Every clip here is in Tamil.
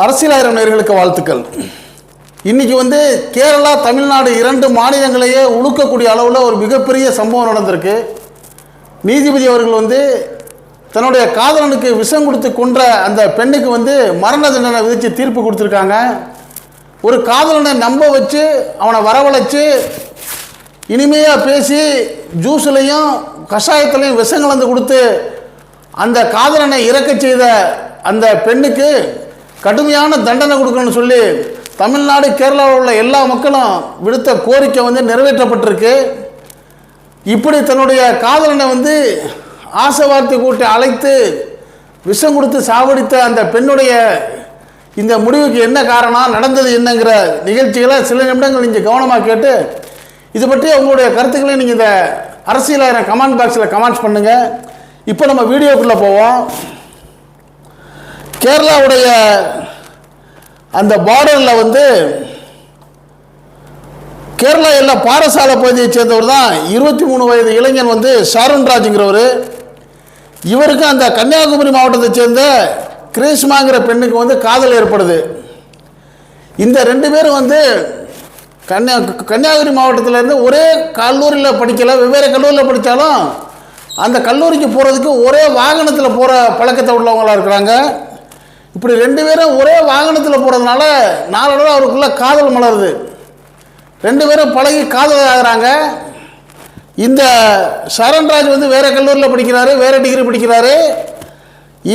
அரசியலாயிரம் நேர்களுக்கு வாழ்த்துக்கள். இன்னைக்கு வந்து கேரளா தமிழ்நாடு இரண்டு மாநிலங்களையே உழுக்கக்கூடிய அளவில் ஒரு மிகப்பெரிய சம்பவம் நடந்திருக்கு. நீதிபதி அவர்கள் வந்து தன்னுடைய காதலனுக்கு விஷம் கொடுத்து கொன்ற அந்த பெண்ணுக்கு வந்து மரண தண்டனை விதித்து தீர்ப்பு கொடுத்துருக்காங்க. ஒரு காதலனை நம்ப வச்சு அவனை வரவழைச்சு இனிமையாக பேசி ஜூஸ்லையும் கஷாயத்துலையும் விஷம் கலந்து கொடுத்து அந்த காதலனை இறக்க செய்த அந்த பெண்ணுக்கு கடுமையான தண்டனை கொடுக்கணும்னு சொல்லி தமிழ்நாடு கேரளாவில் உள்ள எல்லா மக்களும் விடுத்த கோரிக்கை வந்து நிறைவேற்றப்பட்டிருக்கு. இப்படி தன்னுடைய காதலனை வந்து ஆசை வார்த்தை கூட்டி அழைத்து விஷம் கொடுத்து சாவடித்த அந்த பெண்ணுடைய இந்த முடிவுக்கு என்ன காரணம் நடந்தது என்னங்கிற நிகழ்ச்சிகளை சில நிமிடங்கள் நீங்கள் கவனமாக கேட்டு இது பற்றி உங்களுடைய கருத்துக்களை நீங்கள் இந்த அரசியலாயிரம் கமெண்ட் பாக்ஸில் கமெண்ட்ஸ் பண்ணுங்கள் இப்போ நம்ம வீடியோக்குள்ளே போவோம். கேரளாவுடைய அந்த பார்டரில் வந்து கேரளா எல்லா பாடசாலை பகுதியைச் சேர்ந்தவர் தான் இருபத்தி மூணு வயது இளைஞன் வந்து ஷாருன் இவருக்கும் இவருக்கு அந்த கன்னியாகுமரி மாவட்டத்தை சேர்ந்த கிரீஷ்மாங்கிற பெண்ணுக்கு வந்து காதல் ஏற்படுது. இந்த ரெண்டு பேரும் வந்து கன்னியா கன்னியாகுமரி மாவட்டத்திலேருந்து ஒரே கல்லூரியில் படிக்கலை வெவ்வேறு கல்லூரியில் படித்தாலும் அந்த கல்லூரிக்கு போகிறதுக்கு ஒரே வாகனத்தில் போகிற பழக்கத்தை உள்ளவங்களாக இருக்கிறாங்க. இப்படி ரெண்டு பேரும் ஒரே வாகனத்தில் போகிறதுனால நாளடைவில் அவருக்குள்ளே காதல் மலருது. ரெண்டு பேரும் பழகி காதல் ஆகிறாங்க. இந்த சரண்ராஜ் வந்து வேற கல்லூரியில் படிக்கிறாரு வேற டிகிரி படிக்கிறாரு.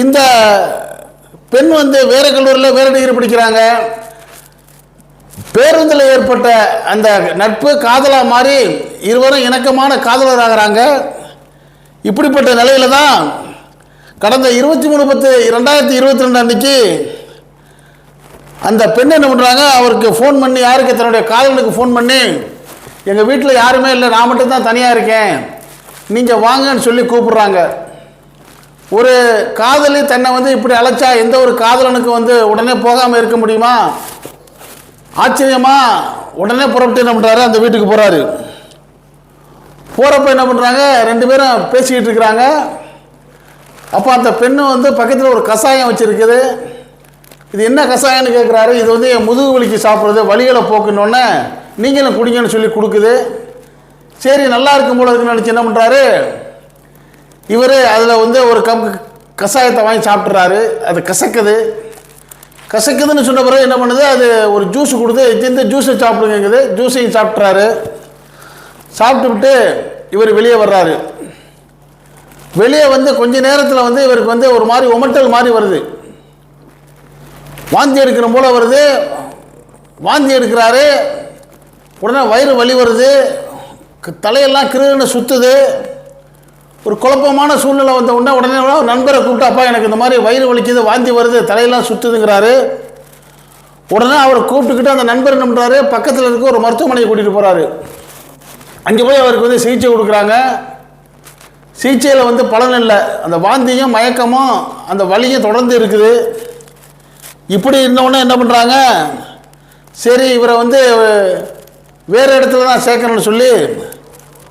இந்த பெண் வந்து வேற கல்லூரியில் வேறு டிகிரி படிக்கிறாங்க. பேருந்தில் ஏற்பட்ட அந்த நட்பு காதலாக மாறி இருவரும் இணக்கமான காதலராகிறாங்க. இப்படிப்பட்ட நிலையில தான் கடந்த இருபத்தி மூணு பத்து ரெண்டாயிரத்தி இருபத்தி ரெண்டு அன்னைக்கு அந்த பெண் என்ன பண்ணுறாங்க அவருக்கு ஃபோன் பண்ணி யாருக்கு? தன்னுடைய காதலனுக்கு ஃபோன் பண்ணி எங்கள் வீட்டில் யாருமே இல்லை நான் மட்டும்தான் தனியாக இருக்கேன். நீங்கள் வாங்கன்னு சொல்லி கூப்பிட்றாங்க. ஒரு காதலி தன்னை வந்து இப்படி அழைச்சா எந்த ஒரு காதலனுக்கு வந்து உடனே போகாமல் இருக்க முடியுமா? ஆச்சரியமாக உடனே புறப்பட்டு என்ன பண்ணுறாரு அந்த வீட்டுக்கு போகிறாரு போகிறப்ப என்ன பண்ணுறாங்க ரெண்டு பேரும் பேசிக்கிட்டு இருக்கிறாங்க. அப்போ அந்த பெண்ணு வந்து பக்கத்தில் ஒரு கஷாயம் வச்சுருக்குது. இது என்ன கஷாயம்னு கேட்குறாரு இது வந்து என் முதுகு வலிக்கு சாப்பிட்றது வழிகளை போக்குனோடனே நீங்களும் குடிங்கன்னு சொல்லி கொடுக்குது. சரி நல்லா இருக்கும் போல இருக்குன்னு நினச்சி என்ன பண்ணுறாரு இவர் அதில் வந்து ஒரு கப் கஷாயத்தை வாங்கி சாப்பிட்றாரு அது கசக்குது. கசக்குதுன்னு சொன்ன பிறகு என்ன பண்ணுது? அது ஒரு ஜூஸ் கொடுத்து இந்த ஜூஸை சாப்பிடுங்கிறது ஜூஸையும் சாப்பிட்றாரு சாப்பிட்டு விட்டு இவர் வெளியே வர்றாரு. வெளியே வந்து கொஞ்ச நேரத்தில் வந்து இவருக்கு வந்து ஒரு மாதிரி உமட்டல் மாதிரி வருது. வாந்தி எடுக்கிற போல வருது. வாந்தி எடுக்கிறாரு. உடனே வயிறு வலி வருது. தலையெல்லாம் கிருன்னு சுற்றுது ஒரு குழப்பமான சூழ்நிலை வந்த உடனே உடனே நண்பரை கூப்பிட்டு அப்பா எனக்கு இந்த மாதிரி வயிறு வலிக்குது வாந்தி வருது தலையெல்லாம் சுற்றுதுங்கிறாரு உடனே அவரை கூப்பிட்டுக்கிட்டு அந்த நண்பர் என்ன பண்ணுறாரு பக்கத்தில் இருக்க ஒரு மருத்துவமனையை கூட்டிகிட்டு போகிறாரு அங்கே போய் அவருக்கு வந்து சிகிச்சை கொடுக்குறாங்க. சிகிச்சையில் வந்து பலன் இல்லை. அந்த வாந்தியும் மயக்கமும் அந்த வலியும் தொடர்ந்து இருக்குது. இப்படி இருந்தவொன்னே என்ன பண்ணுறாங்க சரி இவரை வந்து வேறு இடத்துல தான் சேர்க்கணும்னு சொல்லி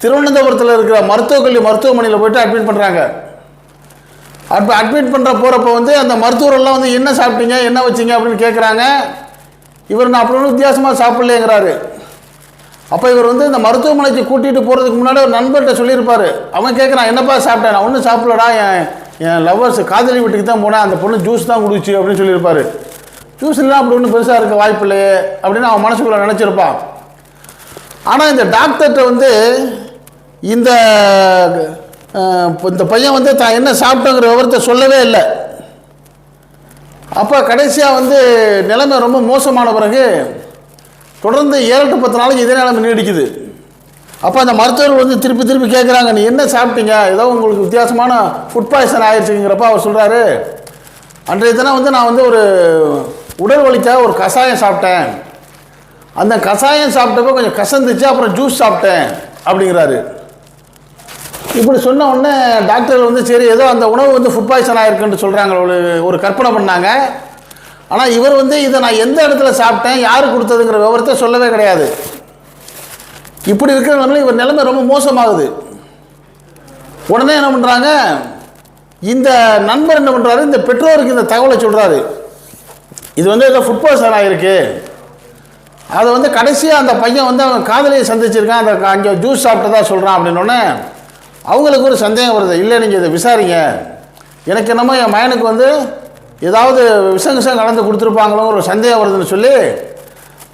திருவனந்தபுரத்தில் இருக்கிற மருத்துவக் கல்வி மருத்துவமனையில் போயிட்டு அட்மிட் பண்ணுறாங்க அப்போ அட்மிட் பண்ணுற போகிறப்ப வந்து அந்த மருத்துவரெல்லாம் வந்து என்ன சாப்பிட்டீங்க? என்ன வச்சீங்க? அப்படின்னு கேட்குறாங்க இவர் நான் அப்புறம் வித்தியாசமாக சாப்பிட்லேங்கிறாரு அப்போ இவர் வந்து இந்த மருத்துவமனைக்கு கூட்டிகிட்டு போகிறதுக்கு முன்னாடி ஒரு நண்பர்கிட்ட சொல்லியிருப்பார். அவன் கேட்குறான் என்னப்பா சாப்பிட்டேன் நான் ஒன்றும் சாப்பிடலடா என் என் லவ்வர்ஸ் காதலி வீட்டுக்கு தான் போனேன் அந்த பொண்ணு ஜூஸ் தான் குடிச்சு அப்படின்னு சொல்லியிருப்பார். ஜூஸ் இல்லை அப்படி ஒன்றும் பெருசாக இருக்க வாய்ப்பு இல்லையே அப்படின்னு அவன் மனசுக்குள்ளே நினச்சிருப்பான். ஆனால் இந்த டாக்டர்கிட்ட வந்து இந்த இந்த பையன் வந்து தான் என்ன சாப்பிட்டோங்கிற விவரத்தை சொல்லவே இல்லை. அப்போ கடைசியாக வந்து நிலைமை ரொம்ப மோசமான பிறகு தொடர்ந்து ஏழு டு பத்து நாளைக்கு இதே நிலைமை நீடிக்குது. அப்போ அந்த மருத்துவர் வந்து திருப்பி திருப்பி கேட்குறாங்க நீ என்ன சாப்பிட்டீங்க? ஏதோ உங்களுக்கு வித்தியாசமான ஃபுட் பாய்சன் ஆயிடுச்சுங்கிறப்ப அவர் சொல்கிறாரு அன்றைய தினம் வந்து நான் வந்து ஒரு உடல் வலிக்காக ஒரு கஷாயம் சாப்பிட்டேன். அந்த கஷாயம் சாப்பிட்டப்போ கொஞ்சம் கசந்துச்சு அப்புறம் ஜூஸ் சாப்பிட்டேன் அப்படிங்கிறாரு. இப்படி சொன்ன உடனே டாக்டர் வந்து சரி ஏதோ அந்த உணவு வந்து ஃபுட் பாய்சன் ஆயிருக்குன்னு சொல்கிறாங்க ஒரு ஒரு கற்பனை பண்ணாங்க. ஆனால் இவர் வந்து இதை நான் எந்த இடத்துல சாப்பிட்டேன் யார் கொடுத்ததுங்கிற விவரத்தை சொல்லவே கிடையாது. இப்படி இருக்கிற நிலைமையில இவர் நிலைமை ரொம்ப மோசமாகுது. உடனே என்ன பண்ணுறாங்க இந்த நண்பர் என்ன பண்ணுறாரு இந்த பெற்றோருக்கு இந்த தகவலை சொல்கிறாரு இது வந்து ஏதோ ஃபுட்பால் சார் ஆகிருக்கு அதை வந்து கடைசியாக அந்த பையன் வந்து அவன் காதலியை சந்திச்சிருக்கான் அந்த அங்கே ஜூஸ் சாப்பிட்டதா சொல்கிறான் அப்படின்னோடனே அவங்களுக்கு ஒரு சந்தேகம் வருது. இல்லை நீங்கள் இதை விசாரிங்க. எனக்கு என்னமோ என் மயனுக்கு வந்து ஏதாவது விஷம் விஷம் கலந்து கொடுத்துருப்பாங்களோங்கிற ஒரு சந்தேகம் வருதுன்னு சொல்லி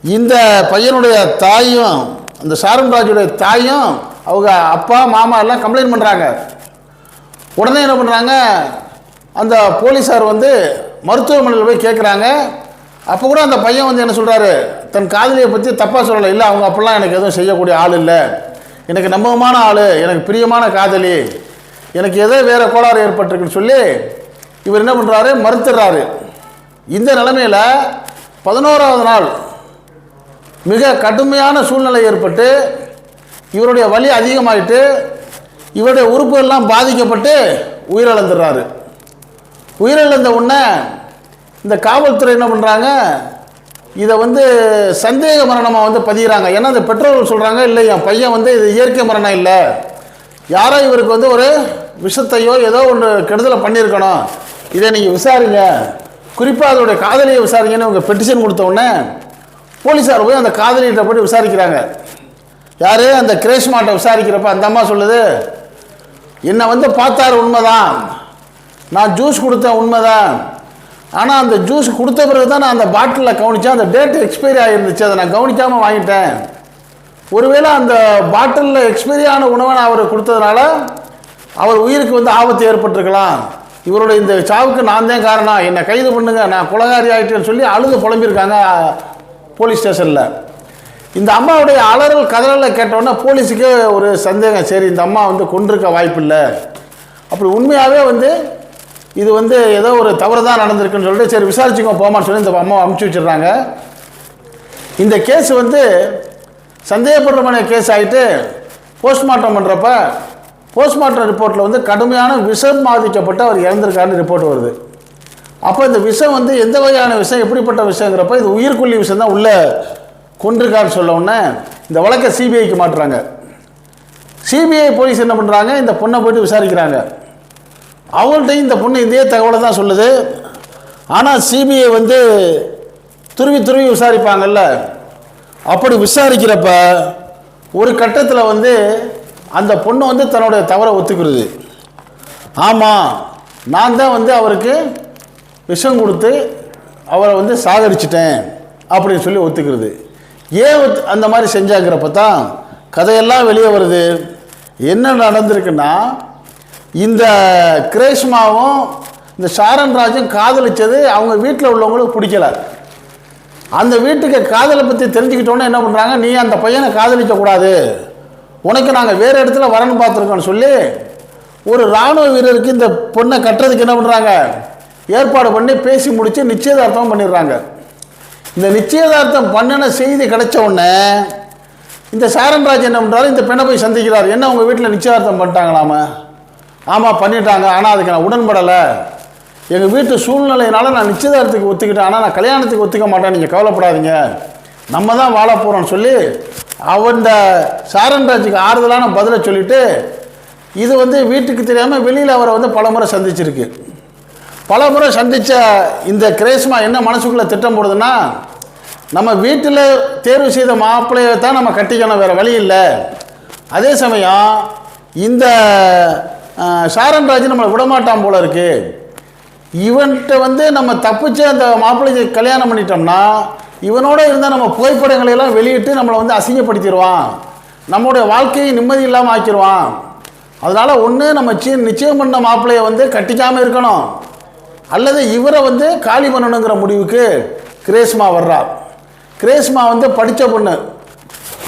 இந்த பையனுடைய தாயும் அந்த சாரம்ராஜுடைய தாயும் அவங்க அப்பா மாமா எல்லாம் கம்ப்ளைண்ட் பண்ணுறாங்க உடனே என்ன பண்ணுறாங்க அந்த போலீஸார் வந்து மருத்துவமனையில் போய் கேட்குறாங்க அப்போ கூட அந்த பையன் வந்து என்ன சொல்கிறாரு தன் காதலியை பற்றி தப்பாக சொல்லலை. இல்லை அவங்க அப்படிலாம் எனக்கு எதுவும் செய்யக்கூடிய ஆள் இல்லை. எனக்கு நம்பகமான ஆள் எனக்கு பிரியமான காதலி எனக்கு ஏதோ வேறு கோளாறு ஏற்பட்டிருக்குன்னு சொல்லி இவர் என்ன பண்ணுறாரு மறுத்துடுறாரு இந்த நிலைமையில் பதினோராவது நாள் மிக கடுமையான சூழ்நிலை ஏற்பட்டு இவருடைய வலி அதிகமாயிட்டு இவருடைய உறுப்புகள்லாம் பாதிக்கப்பட்டு உயிரிழந்துடுறாரு. உயிரிழந்த உடனே இந்த காவல்துறை என்ன பண்ணுறாங்க இதை வந்து சந்தேக மரணமாக வந்து பதிகிறாங்க ஏன்னா இந்த பெற்றோர்கள் சொல்கிறாங்க இல்லை என் பையன் வந்து இது இயற்கை மரணம் இல்லை. யாரோ இவருக்கு வந்து ஒரு விஷத்தையோ ஏதோ ஒன்று கெடுதலை பண்ணியிருக்கணும். இதை நீங்கள் விசாரிங்க. குறிப்பாக அதோடைய காதலியை விசாரிங்கன்னு உங்கள் பெட்டிஷன் கொடுத்தவுடனே போலீஸார் போய் அந்த காதலிகிட்ட போய் விசாரிக்கிறாங்க. யார்? அந்த கிரேஷ்மாட்டை விசாரிக்கிறப்ப அந்த அம்மா சொல்லுது என்னை வந்து பார்த்தாரு உண்மைதான். நான் ஜூஸ் கொடுத்தேன் உண்மைதான். ஆனால் அந்த ஜூஸ் கொடுத்த பிறகு தான் நான் அந்த பாட்டிலில் கவனித்தேன் அந்த டேட் எக்ஸ்பைரி ஆகிருந்துச்சு அதை நான் கவனிக்காமல் வாங்கிட்டேன். ஒருவேளை அந்த பாட்டிலில் எக்ஸ்பைரி ஆன உணவை நான் அவர் கொடுத்ததுனால அவர் உயிருக்கு வந்து ஆபத்து ஏற்பட்டிருக்கலாம். இவருடைய இந்த சாவுக்கு நான் தான் காரணம். என்னை கைது பண்ணுங்க நான் குலகாரி ஆகிட்டேன்னு சொல்லி அழுது புலம்பியிருக்காங்க போலீஸ் ஸ்டேஷனில். இந்த அம்மாவுடைய அலறல் கதறலை கேட்டோன்னே போலீஸுக்கே ஒரு சந்தேகம். சரி இந்த அம்மா வந்து கொண்டிருக்க வாய்ப்பில்லை. அப்படி உண்மையாகவே வந்து இது வந்து ஏதோ ஒரு தவறு தான் நடந்திருக்குன்னு சொல்லிட்டு சரி விசாரிச்சுக்கோ போமான்னு சொல்லி இந்த அம்மாவை அமுச்சு வச்சிடுறாங்க. இந்த கேஸ் வந்து சந்தேகப்படுறமான கேஸ் ஆகிட்டு போஸ்ட்மார்ட்டம் பண்ணுறப்ப போஸ்ட்மார்ட்டம் ரிப்போர்ட்டில் வந்து கடுமையான விஷம் பாதிக்கப்பட்டு அவர் இறந்திருக்காருன்னு ரிப்போர்ட் வருது. அப்போ இந்த விஷம் வந்து எந்த வகையான விஷம் எப்படிப்பட்ட விஷயங்கிறப்ப இது உயிர்கொல்லி விஷம் தான் உள்ளே கொண்டிருக்காருன்னு சொல்ல உடனே இந்த வழக்கை சிபிஐக்கு மாட்டுறாங்க சிபிஐ போலீஸ் என்ன பண்ணுறாங்க இந்த பொண்ணை போயிட்டு விசாரிக்கிறாங்க. அவங்கள்ட்டையும் இந்த பொண்ணு இதே தகவலை தான் சொல்லுது. ஆனால் சிபிஐ வந்து துருவி துருவி விசாரிப்பாங்கல்ல. அப்படி விசாரிக்கிறப்ப ஒரு கட்டத்தில் வந்து அந்த பொண்ணு வந்து தன்னுடைய தவறை ஒத்துக்கிறது. ஆமாம் நான் தான் வந்து அவருக்கு விஷம் கொடுத்து அவரை வந்து சாகடிச்சிட்டேன் அப்படின்னு சொல்லி ஒத்துக்கிறது. ஏன் ஒத்து- அந்த மாதிரி செஞ்சாங்கிறப்ப தான் கதையெல்லாம் வெளியே வருது. என்ன நடந்திருக்குன்னா இந்த கிரேஷ்மாவும் இந்த ஷாரன் ராஜும் காதலிச்சது அவங்க வீட்டில் உள்ளவங்களுக்கு பிடிக்கல. அந்த வீட்டுக்கு காதலை பற்றி தெரிஞ்சுக்கிட்டோன்னே என்ன பண்ணுறாங்க நீ அந்த பையனை காதலிக்கக்கூடாது. உனக்கு நாங்கள் வேறு இடத்துல வரணும் பார்த்துருக்கோன்னு சொல்லி ஒரு இராணுவ வீரருக்கு இந்த பொண்ணை கட்டுறதுக்கு என்ன பண்ணுறாங்க ஏற்பாடு பண்ணி பேசி முடித்து நிச்சயதார்த்தம் பண்ணிடுறாங்க. இந்த நிச்சயதார்த்தம் பண்ணின செய்தி கிடைச்ச உடனே இந்த சாரன்ராஜ் என்ன பண்ணுறாரு இந்த பெண்ணை போய் சந்திக்கிறார். என்ன உங்கள் வீட்டில் நிச்சயதார்த்தம் பண்ணிட்டாங்களாமா? ஆமாம் பண்ணிட்டாங்க. ஆனால் அதுக்கு நான் உடன்படலை. எங்கள் வீட்டு சூழ்நிலையினால நான் நிச்சயதார்த்தத்துக்கு ஒத்துக்கிட்டேன். ஆனால் நான் கல்யாணத்துக்கு ஒத்துக்க மாட்டேன். நீங்கள் கவலைப்படாதீங்க. நம்ம தான் வாழ போகிறோம்னு சொல்லி அவன் இந்த சாரன்ராஜுக்கு ஆறுதலான பதிலை சொல்லிட்டு இது வந்து வீட்டுக்கு தெரியாமல் வெளியில் அவரை வந்து பலமுறை சந்திச்சிருக்கு. பலமுறை சந்தித்த இந்த கிரேஸ்மா என்ன மனசுக்குள்ளே திட்டம் போடுதுன்னா நம்ம வீட்டில் தேர்வு செய்த மாப்பிள்ளையை தான் நம்ம கட்டிக்கணும் வேறு வழி இல்லை. அதே சமயம் இந்த சாரன்ராஜ் நம்மளை விடமாட்டான் போல இருக்குது இவன்கிட்ட வந்து நம்ம தப்பிச்சு அந்த மாப்பிள்ளைக்கு கல்யாணம் பண்ணிட்டோம்னா இவனோட இருந்தால் நம்ம புகைப்படங்களை எல்லாம் வெளியிட்டு நம்மளை வந்து அசிங்கப்படுத்திடுவான். நம்மளுடைய வாழ்க்கையை நிம்மதி இல்லாமல் ஆக்கிடுவான். அதனால் ஒன்று நம்ம சி நிச்சயம் பண்ண மாப்பிள்ளையை வந்து கட்டிக்காமல் இருக்கணும். அல்லது இவரை வந்து காலி பண்ணணுங்கிற முடிவுக்கு கிரேஸ்மா வர்றா கிரேஸ்மா வந்து படித்த பொண்ணு.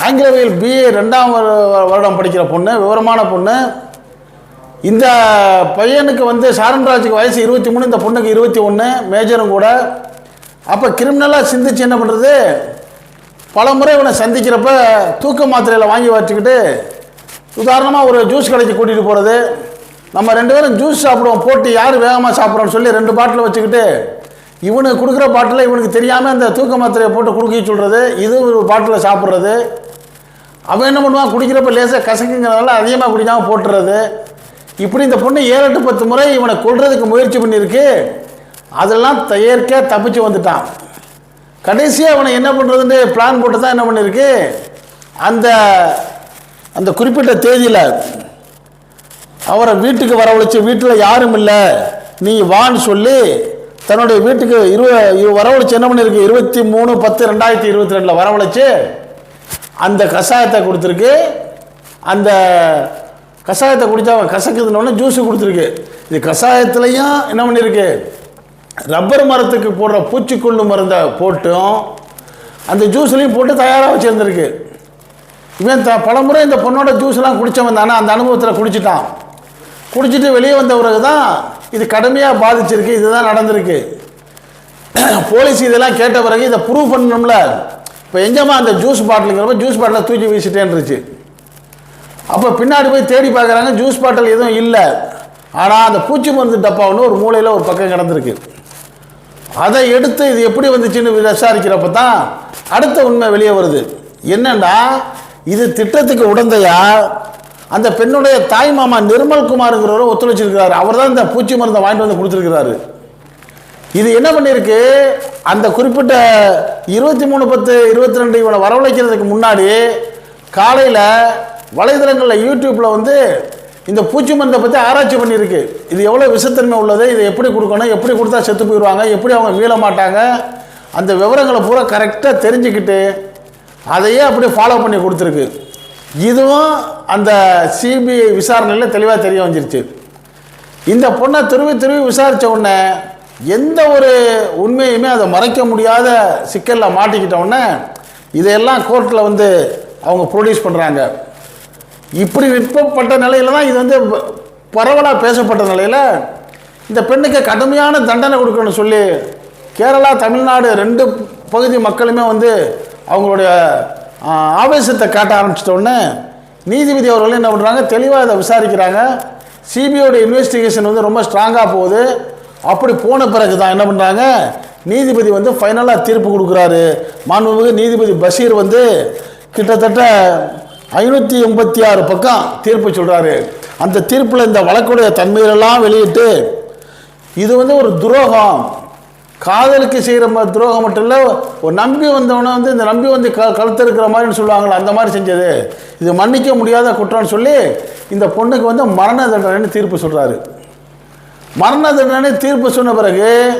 ஆங்கிலவியல் பிஏ ரெண்டாம் வரு- வருடம் படிக்கிற பொண்ணு விவரமான பொண்ணு. இந்த பையனுக்கு வந்து சாரன்ராஜுக்கு வயசு இருபத்தி மூணு இந்த பொண்ணுக்கு இருபத்தி ஒன்று மேஜரும் கூட. அப்போ கிரிமினலாக சிந்திச்சு என்ன பண்ணுறது பல முறை இவனை சந்திக்கிறப்ப தூக்க மாத்திரையில் வாங்கி வச்சுக்கிட்டு உதாரணமாக ஒரு ஜூஸ் கடைக்கு கூட்டிகிட்டு போகிறது நம்ம ரெண்டு பேரும் ஜூஸ் சாப்பிடுவோம். போட்டு யார் வேகமாக சாப்பிட்றோன்னு சொல்லி ரெண்டு பாட்டில் வச்சுக்கிட்டு இவனுக்கு கொடுக்குற பாட்டில் இவனுக்கு தெரியாமல் அந்த தூக்க மாத்திரையை போட்டு கொடுக்க சொல்கிறது இது ஒரு பாட்டில் சாப்பிட்றது. அவன் என்ன பண்ணுவான்? குடிக்கிறப்ப லேசாக கசக்குங்கிறதால அதிகமாக குடிக்காமல் போட்டுறது. இப்படி இந்த பொண்ணு ஏழு எட்டு பத்து முறை இவனை கொள்றதுக்கு முயற்சி பண்ணியிருக்கு. அதெல்லாம் இயற்கையாக தப்பிச்சு வந்துட்டான். கடைசியாக அவனை என்ன பண்ணுறதுன்னு பிளான் போட்டு தான் என்ன பண்ணியிருக்கு அந்த அந்த குறிப்பிட்ட தேதியில் அவரை வீட்டுக்கு வரவழைச்சு வீட்டில் யாரும் இல்லை. நீ வான்னு சொல்லி தன்னுடைய வீட்டுக்கு இருவ இரு- வரவழைச்சு என்ன பண்ணியிருக்கு இருபத்தி மூணு பத்து ரெண்டாயிரத்தி இருபத்தி ரெண்டில் வரவழைச்சு அந்த கஷாயத்தை கொடுத்துருக்கு. அந்த கஷாயத்தை குடித்தா அவன் கசக்குதுன்னு ஜூஸ் கொடுத்துருக்கு. இது கஷாயத்துலையும் என்ன பண்ணியிருக்கு ரப்பர் மரத்துக்கு போடுற பூச்சிக்கொல்லு மருந்தை போட்டும் அந்த ஜூஸ்லையும் போட்டு தயாராக வச்சுருந்துருக்கு. இவன் த பலமுறை இந்த பொண்ணோட ஜூஸ்லாம் குடித்தவன் தானே அந்த அனுபவத்தில் குடிச்சிட்டான். குடிச்சிட்டு வெளியே வந்த பிறகு தான் இது கடுமையாக பாதிச்சிருக்கு இதுதான் நடந்திருக்கு. போலீஸ் இதெல்லாம் கேட்ட பிறகு இதை ப்ரூவ் பண்ணணும்ல. இப்போ எங்கேம்மா அந்த ஜூஸ் பாட்டிலுங்கிறப்ப ஜூஸ் பாட்டிலை தூக்கி வீசிட்டேன்ருச்சு. அப்போ பின்னாடி போய் தேடி பார்க்குறாங்க ஜூஸ் பாட்டில் எதுவும் இல்லை. ஆனால் அந்த பூச்சி மருந்து டப்பா ஒன்று ஒரு மூலையில் ஒரு பக்கம் கிடந்திருக்கு. அதை எடுத்து இது எப்படி வந்துச்சுன்னு விசாரிக்கிறப்ப தான் அடுத்த உண்மை வெளியே வருது. என்னன்னா இது திட்டத்துக்கு உடந்தையா? அந்த பெண்ணுடைய தாய் மாமா நிர்மல் குமாருங்கிறவரை ஒத்துழைச்சிருக்கிறாரு. அவர் தான் இந்த பூச்சி மருந்தை வாங்கிட்டு வந்து கொடுத்துருக்கிறாரு. இது என்ன பண்ணியிருக்கு? அந்த குறிப்பிட்ட இருபத்தி மூணு பத்து இருபத்தி ரெண்டு இவனை வரவழைக்கிறதுக்கு முன்னாடி காலையில் வலைதளங்களில் யூடியூப்பில் வந்து இந்த பூச்சி மருந்தை பற்றி ஆராய்ச்சி பண்ணியிருக்கு. இது எவ்வளோ விஷத்தன்மை உள்ளது? இதை எப்படி கொடுக்கணும்? எப்படி கொடுத்தா செத்து போயிடுவாங்க? எப்படி அவங்க வீழ மாட்டாங்க? அந்த விவரங்களை பூரா கரெக்டாக தெரிஞ்சுக்கிட்டு அதையே அப்படியே ஃபாலோ பண்ணி கொடுத்துருக்கு. இதுவும் அந்த சிபிஐ விசாரணையில் தெளிவாக தெரிய வந்துருச்சு. இந்த பொண்ணை திருவி திருவி விசாரித்த உடனே எந்த ஒரு உண்மையுமே அதை மறைக்க முடியாத சிக்கலில் மாட்டிக்கிட்ட உடனே இதையெல்லாம் கோர்ட்டில் வந்து அவங்க ப்ரொடியூஸ் பண்ணுறாங்க இப்படி விற்பப்பட்ட நிலையில தான் இது வந்து பரவலாக பேசப்பட்ட நிலையில் இந்த பெண்ணுக்கு கடுமையான தண்டனை கொடுக்கணும்னு சொல்லி கேரளா தமிழ்நாடு ரெண்டு பகுதி மக்களுமே வந்து அவங்களுடைய ஆவேசத்தை காட்ட ஆரம்பிச்சிட்டோடனே நீதிபதி அவர்கள் என்ன பண்ணுறாங்க தெளிவாக இதை விசாரிக்கிறாங்க. சிபிஐயோட இன்வெஸ்டிகேஷன் வந்து ரொம்ப ஸ்ட்ராங்காக போகுது. அப்படி போன பிறகு தான் என்ன பண்ணுறாங்க நீதிபதி வந்து ஃபைனலாக தீர்ப்பு கொடுக்குறாரு. மாண்புமிகு நீதிபதி பஷீர் வந்து கிட்டத்தட்ட ஐநூற்றி எண்பத்தி ஆறு பக்கம் தீர்ப்பு சொல்கிறாரு அந்த தீர்ப்பில் இந்த வழக்குடைய தன்மையிலெல்லாம் வெளியிட்டு இது வந்து ஒரு துரோகம். காதலுக்கு செய்கிற ம- துரோகம் மட்டும் இல்லை ஒரு நம்பி வந்தவனை வந்து இந்த நம்பி வந்து க கழுத்தறுக்கிற மாதிரின்னு சொல்லுவாங்களே அந்த மாதிரி செஞ்சது. இது மன்னிக்க முடியாத குற்றம்னு சொல்லி இந்த பொண்ணுக்கு வந்து மரண தண்டனைன்னு தீர்ப்பு சொல்கிறாரு மரண தண்டனை தீர்ப்பு சொன்ன பிறகு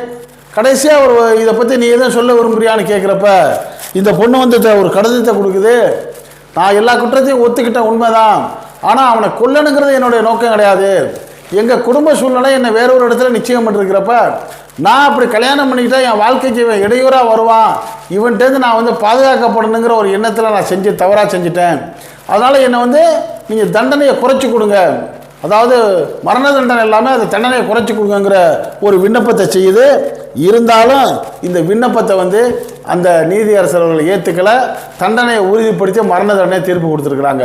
கடைசியாக ஒரு இதை பற்றி நீ எதுவும் சொல்ல விரும்புறியான்னு கேட்குறப்ப இந்த பொண்ணு வந்து ஒரு கடிதத்தை கொடுக்குது. நான் எல்லா குற்றத்தையும் ஒத்துக்கிட்டேன் உண்மைதான். ஆனால் அவனை கொல்லணுங்கிறது என்னுடைய நோக்கம் கிடையாது. எங்கள் குடும்ப சூழ்நிலை என்னை வேற ஒரு இடத்துல நிச்சயம் பண்ணிருக்கிறப்ப நான் அப்படி கல்யாணம் பண்ணிக்கிட்டா என் வாழ்க்கைக்கு இவன் இடையூறாக வருவான். இவன்ட்டேருந்து நான் வந்து பாதுகாக்கப்படணுங்கிற ஒரு எண்ணத்தில் நான் செஞ்சு தவறாக செஞ்சுட்டேன். அதனால் என்னை வந்து நீங்கள் தண்டனையை குறைச்சி கொடுங்க. அதாவது மரண தண்டனை இல்லாமல் அந்த தண்டனையை குறைச்சி கொடுங்கங்கிற ஒரு விண்ணப்பத்தை செய்யுது. இருந்தாலும் இந்த விண்ணப்பத்தை வந்து அந்த நீதியரசர் அவர்கள் ஏற்றுக்கல தண்டனையை உறுதிப்படுத்தி மரண தண்டனை தீர்ப்பு கொடுத்துருக்குறாங்க.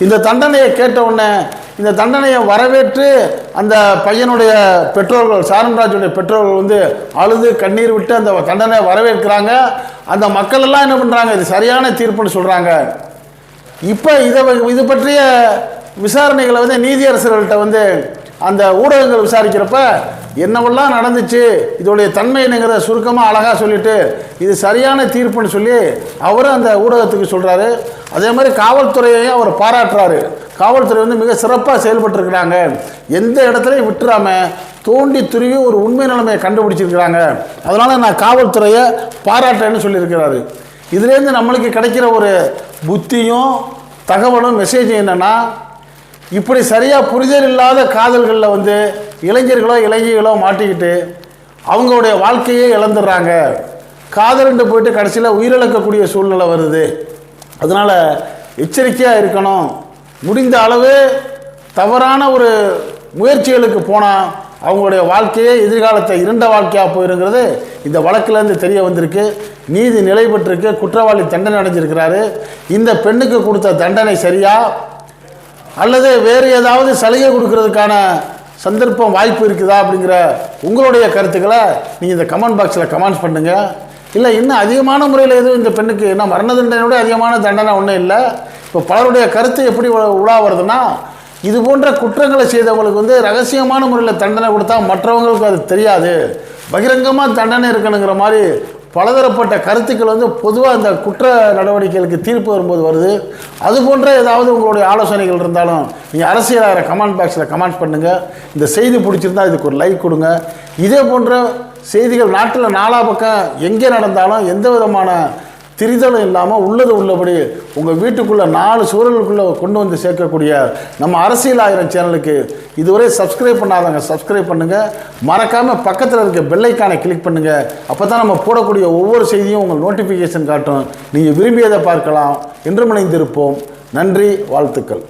இந்த தண்டனையை கேட்ட உடனே இந்த தண்டனையை வரவேற்று அந்த பையனுடைய பெற்றோர்கள் சாரன்ராஜுடைய பெற்றோர்கள் வந்து அழுது கண்ணீர் விட்டு அந்த தண்டனையை வரவேற்கிறாங்க. அந்த மக்கள் எல்லாம் என்ன பண்ணுறாங்க இது சரியான தீர்ப்புன்னு சொல்கிறாங்க இப்போ இதை வ- இது பற்றிய விசாரணைகளை வந்து நீதியரசர்கள்ட்ட வந்து அந்த ஊடகங்கள் விசாரிக்கிறப்ப என்னவெல்லாம் நடந்துச்சு? இதோடைய தன்மை என்னங்கிறத சுருக்கமாக அழகாக சொல்லிட்டு இது சரியான தீர்ப்புன்னு சொல்லி அவரும் அந்த ஊடகத்துக்கு சொல்கிறாரு அதே மாதிரி காவல்துறையையும் அவர் பாராட்டுறாரு. காவல்துறை வந்து மிக சிறப்பாக செயல்பட்டுருக்கிறாங்க. எந்த இடத்துலையும் விட்டுறாமல் தோண்டி துருவி ஒரு உண்மை நிலைமையை கண்டுபிடிச்சிருக்கிறாங்க. அதனால் நான் காவல்துறையை பாராட்டுறேன்னு சொல்லியிருக்கிறாரு. இதுலேருந்து நம்மளுக்கு கிடைக்கிற ஒரு புத்தியும் தகவலும் மெசேஜும் என்னென்னா இப்படி சரியாக புரிதல் இல்லாத காதல்களில் வந்து இளைஞர்களோ இளைஞர்களோ மாட்டிக்கிட்டு அவங்களுடைய வாழ்க்கையே இழந்துடுறாங்க. காதல்ண்டு போயிட்டு கடைசியில் உயிரிழக்கக்கூடிய சூழ்நிலை வருது. அதனால் எச்சரிக்கையாக இருக்கணும். முடிந்த அளவு தவறான ஒரு முயற்சிகளுக்கு போனால் அவங்களுடைய வாழ்க்கையே எதிர்காலத்தை இருண்ட வாழ்க்கையாக போயிருங்கிறது இந்த வழக்கிலேருந்து தெரிய வந்திருக்கு. நீதி நிலை பெற்றிருக்கு குற்றவாளி தண்டனை அடைஞ்சிருக்கிறாரு. இந்த பெண்ணுக்கு கொடுத்த தண்டனை சரியா? அல்லது வேறு ஏதாவது சலுகை கொடுக்கறதுக்கான சந்தர்ப்பம் வாய்ப்பு இருக்குதா அப்படிங்கிற உங்களுடைய கருத்துக்களை நீங்கள் இந்த கமெண்ட் பாக்ஸில் கமெண்ட்ஸ் பண்ணுங்கள் இல்லை இன்னும் அதிகமான முறையில் எதுவும் இந்த பெண்ணுக்கு என்ன மரண தண்டனையோட அதிகமான தண்டனை ஒன்றும் இல்லை. இப்போ பலருடைய கருத்து எப்படி உலா- உலா வருதுன்னா இது போன்ற குற்றங்களை செய்தவங்களுக்கு வந்து ரகசியமான முறையில் தண்டனை கொடுத்தா மற்றவங்களுக்கு அது தெரியாது. பகிரங்கமாக தண்டனை இருக்கணுங்கிற மாதிரி பலதரப்பட்ட கருத்துக்கள் வந்து பொதுவாக இந்த குற்ற நடவடிக்கைகளுக்கு தீர்ப்பு வரும்போது வருது. அது போன்ற ஏதாவது உங்களுடைய ஆலோசனைகள் இருந்தாலும் நீங்கள் அரசியலாகிற கமெண்ட் பாக்ஸில் கமெண்ட் பண்ணுங்கள் இந்த செய்தி பிடிச்சிருந்தா இதுக்கு ஒரு லைக் கொடுங்க. இதே போன்ற செய்திகள் நாட்டில் நாலா பக்கம் எங்கே நடந்தாலும் எந்த விதமான திரிதலும் இல்லாமல் உள்ளது உள்ளபடி உங்கள் வீட்டுக்குள்ளே நாலு சூழலுக்குள்ளே கொண்டு வந்து சேர்க்கக்கூடிய நம்ம அரசியல் ஆயிரம் சேனலுக்கு இதுவரை சப்ஸ்கிரைப் பண்ணாதவங்க சப்ஸ்கிரைப் பண்ணுங்கள் மறக்காமல் பக்கத்தில் இருக்க பெல்லைக்கானை கிளிக் பண்ணுங்கள் அப்போ தான் நம்ம போடக்கூடிய ஒவ்வொரு செய்தியும் உங்கள் நோட்டிஃபிகேஷன் காட்டும். நீங்கள் விரும்பியதை பார்க்கலாம். என்று இணைந்திருப்போம். நன்றி வாழ்த்துக்கள்.